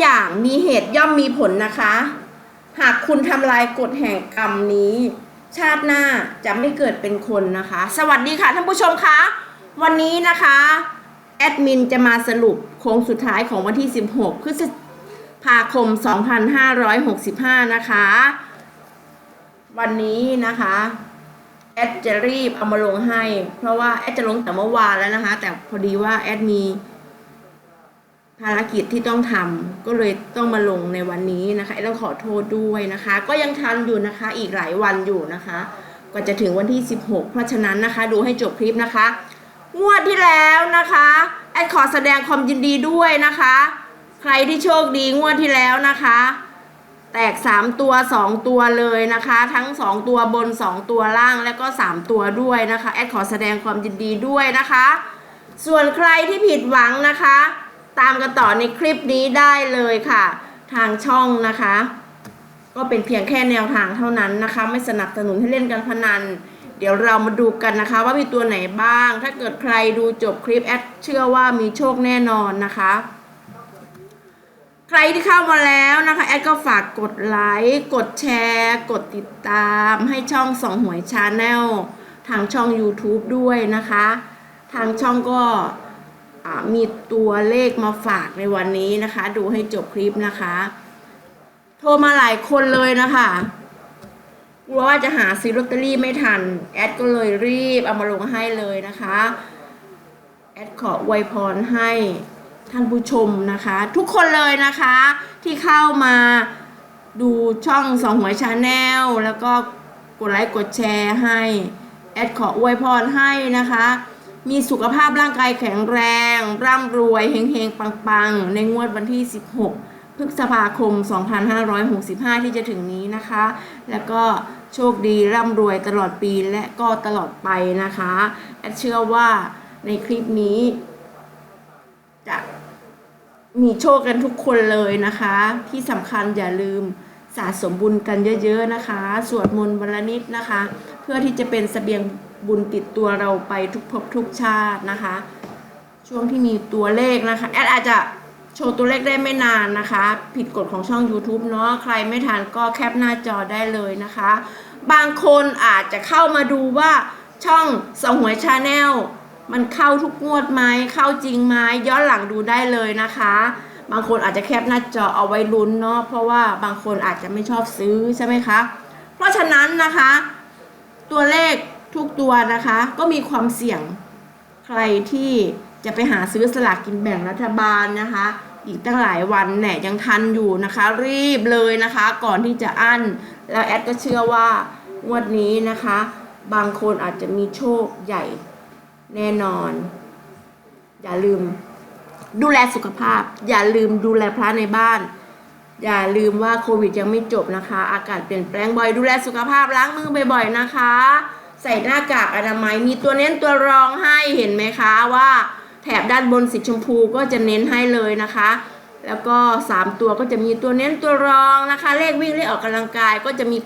อย่างมีเหตุย่อมมีผลนะคะ หากคุณทำลายกฎแห่งกรรมนี้ ชาติหน้าจะไม่เกิดเป็นคนนะคะ สวัสดีค่ะท่านผู้ชมคะ วันนี้นะคะแอดมินจะมาสรุปโค้งสุดท้ายของวันที่ 16 พฤษภาคม 2565 นะคะ วันนี้นะคะแอดจะรีบเอามาลงให้ เพราะว่าแอดจะลงแต่เมื่อวานแล้วนะคะ แต่พอดีว่าแอดมี ภารกิจที่ต้องทำก็เลยต้องมาลงในวันนี้นะคะต้องขอโทษด้วยนะคะ ก็ยังทันอยู่นะคะอีกหลายวันอยู่นะคะกว่าจะถึงวันที่ 16 เพราะฉะนั้นนะคะ ดูให้จบคลิปนะคะงวดที่แล้วนะคะแอดขอแสดงความยินดีด้วยนะคะ ใครที่โชคดีงวดที่แล้วนะคะ แตก 3 ตัว 2 ตัวเลยนะคะ ทั้ง 2 ตัวบน 2 ตัวล่างและก็ 3 ตัวด้วยนะคะแอดขอแสดงความยินดีด้วยนะคะ ส่วนใครที่ผิดหวังนะคะ ตามกันต่อในคลิปนี้ได้เลยค่ะ ทางช่องนะคะ ก็เป็นเพียงแค่แนวทางเท่านั้นนะคะ ไม่สนับสนุนให้เล่นการพนัน เดี๋ยวเรามาดูกันนะคะ ว่ามีตัวไหนบ้าง ถ้าเกิดใครดูจบคลิปแอดเชื่อว่ามีโชคแน่นอนนะคะใครที่เข้ามาแล้วนะคะ แอดก็ฝากกดไลค์กดแชร์ กดติดตามให้ช่องสองหวยชาแนลทางช่อง YouTube ด้วยนะคะ ทางช่องก็ มีตัวเลขมาฝากในวันนี้นะคะ ดูให้จบคลิปนะคะ โทรมาหลายคนเลยนะคะกลัวว่าจะหาซื้อลอตเตอรี่ไม่ทัน แอดก็เลยรีบเอามาลงให้เลยนะคะ แอดขออวยพรให้ท่านผู้ชมนะคะ ทุกคนเลยนะคะ ที่เข้ามาดูช่องสองหัวชาแนลแล้วก็กดไลค์กดแชร์ให้ แอดขออวยพรให้นะคะ มีสุขภาพร่างกายแข็งแรง ร่ำรวยเฮงๆ ปังๆ ในงวดวันที่ 16 พฤษภาคม 2565 ที่จะถึงนี้นะคะ แล้วก็โชคดีร่ำรวยตลอดปีและก็ตลอดไปนะคะแอดเชื่อว่าในคลิปนี้ จะมีโชคกันทุกคนเลยนะคะ ที่สำคัญอย่าลืมสะสมบุญกันเยอะ ๆ นะคะ สวดมนต์วันละนิดนะคะ เพื่อที่จะเป็นเสบียง บุญติดตัวเราไปทุกภพทุกชาตินะคะ ช่วงที่มีตัวเลขนะคะ แอดอาจจะโชว์ตัวเลขได้ไม่นานนะคะ ผิดกฎของช่อง YouTube เนาะใครไม่ทันก็แคปหน้าจอได้เลยนะคะ บางคนอาจจะเข้ามาดูว่าช่องสองหวยชาแนลมันเข้าทุกงวดไหมเข้าจริงไหมย้อนหลังดูได้เลยนะคะ บางคนอาจจะแคปหน้าจอเอาไว้ลุ้นเนาะเพราะว่าบางคนอาจจะไม่ชอบซื้อใช่ไหมคะ เพราะฉะนั้นนะคะ ตัวเลข ทุกตัวนะคะก็มีความเสี่ยงใครที่จะไปหาซื้อสลากกินแบ่งรัฐบาลนะคะ อีกตั้งหลายวันแหน่ยังทันอยู่นะคะ รีบเลยนะคะ ก่อนที่จะอั้น แล้วแอดก็เชื่อว่างวดนี้นะคะ บางคนอาจจะมีโชคใหญ่แน่นอน อย่าลืมดูแลสุขภาพ อย่าลืมดูแลพระในบ้าน อย่าลืมว่าโควิดยังไม่จบนะคะ อากาศเปลี่ยนแปลงบ่อยดูแลสุขภาพล้างมือบ่อยๆนะคะ ใส่หน้ากากอนามัยมีตัวเน้นตัวรองให้เห็นไหมคะว่าแถบด้านบนสีชมพูก็จะเน้นให้เลยนะคะ แล้วก็ 3 ตัวก็จะมีตัวเน้นตัวรองนะคะ เลขวิ่งเลขออกกำลังกายก็จะมี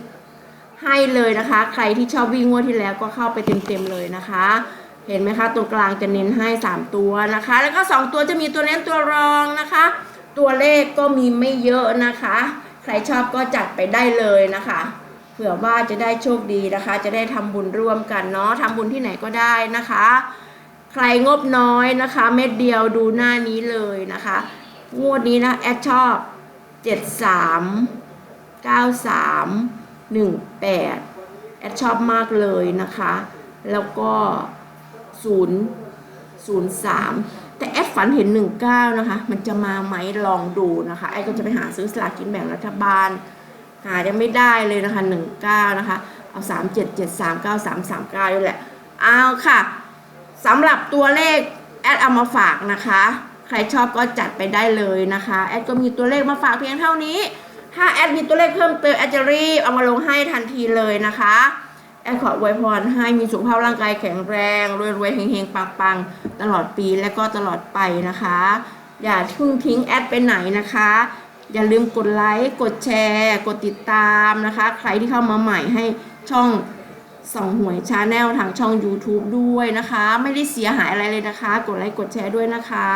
ให้เลยนะคะ ใครที่ชอบวิ่งงวดที่แล้วก็เข้าไปเต็มๆเลยนะคะ เห็นไหมคะตรงกลางจะเน้นให้ 3 ตัวนะคะ แล้วก็ 2 ตัวจะมีตัวเน้นตัวรองนะคะ ตัวเลขก็มีไม่เยอะนะคะ ใครชอบก็จัดไปได้เลยนะคะ ผื่อว่าจะได้โชคดีนะคะ จะได้ทำบุญร่วมกันเนาะทำบุญที่ไหนก็ได้นะคะ ใครงบน้อยนะคะ เม็ดเดียวดูหน้านี้เลยนะคะ งวดนี้นะแอดชอบ 73 93 18 แอดชอบมากเลยนะคะ แล้วก็ 0 03 แต่แอดฝันเห็น 19 นะคะ มันจะมาไหมลองดูนะคะ แอดก็จะไปหาซื้อสลากกินแบ่งรัฐบาล หายังไม่ได้เลยนะคะ19นะคะ เอา3 7 7 3 9 3 3 9นี่แหละ เอาค่ะสำหรับตัวเลขแอดเอามาฝากนะคะ ใครชอบก็จัดไปได้เลยนะคะ แอดก็มีตัวเลขมาฝากเพียงเท่านี้ ถ้าแอดมีตัวเลขเพิ่มเติมแอดจะรีบเอามาลงให้ทันทีเลยนะคะแอดขออวยพรให้มีสุขภาพร่างกายแข็งแรงรวยๆเฮงๆปังๆ ตลอดปีและก็ตลอดไปนะคะ อย่าทุ่งทิ้งแอดไปไหนนะคะ อย่าลืมกดไลค์กดแชร์ กดติดตามนะคะ ใครที่เข้ามาใหม่ให้ช่องส่องหวยชาแนลทางช่อง YouTube ด้วยนะคะ ไม่ได้เสียหายอะไรเลยนะคะ กดไลค์กดแชร์ด้วยนะคะ